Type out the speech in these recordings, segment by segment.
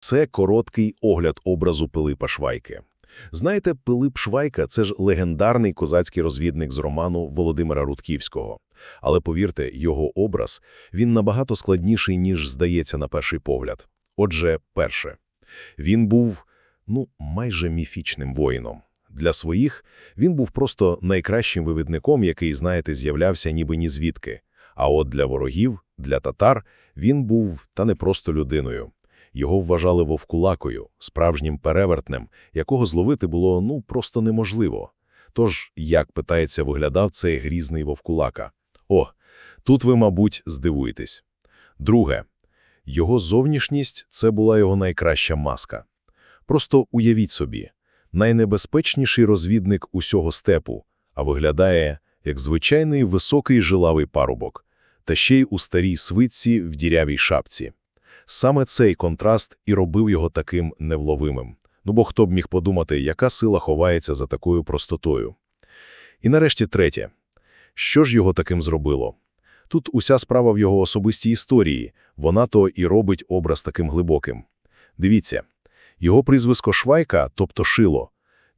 Це короткий огляд образу Пилипа Швайки. Знаєте, Пилип Швайка – це ж легендарний козацький розвідник з роману Володимира Рудківського. Але повірте, його образ, він набагато складніший, ніж здається на перший погляд. Отже, перше. Він був, ну, майже міфічним воїном. Для своїх він був просто найкращим вивідником, який, знаєте, з'являвся ніби ні звідки. А от для ворогів, для татар, він був та не просто людиною. Його вважали вовкулакою, справжнім перевертнем, якого зловити було, ну, просто неможливо. Тож, як, питається, виглядав цей грізний вовкулака? О, тут ви, мабуть, здивуєтесь. Друге. Його зовнішність – це була його найкраща маска. Просто уявіть собі, найнебезпечніший розвідник усього степу, а виглядає як звичайний високий жилавий парубок, та ще й у старій свитці в дірявій шапці. Саме цей контраст і робив його таким невловимим. Ну бо хто б міг подумати, яка сила ховається за такою простотою. І нарешті третє. Що ж його таким зробило? Тут уся справа в його особистій історії, вона то і робить образ таким глибоким. Дивіться, його прізвисько Швайка, тобто Шило,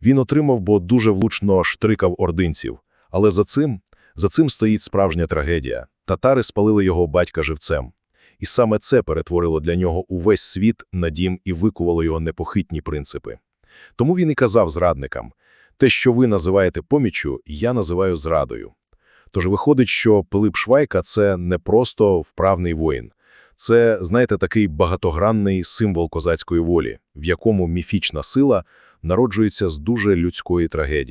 він отримав, бо дуже влучно штрикав ординців. Але за цим, за цим стоїть справжня трагедія. Татари спалили його батька живцем. І саме це перетворило для нього увесь світ на дім і викувало його непохитні принципи. Тому він і казав зрадникам, те, що ви називаєте поміччю, я називаю зрадою. Тож виходить, що Пилип Швайка – це не просто вправний воїн. Це, знаєте, такий багатогранний символ козацької волі, в якому міфічна сила народжується з дуже людської трагедії.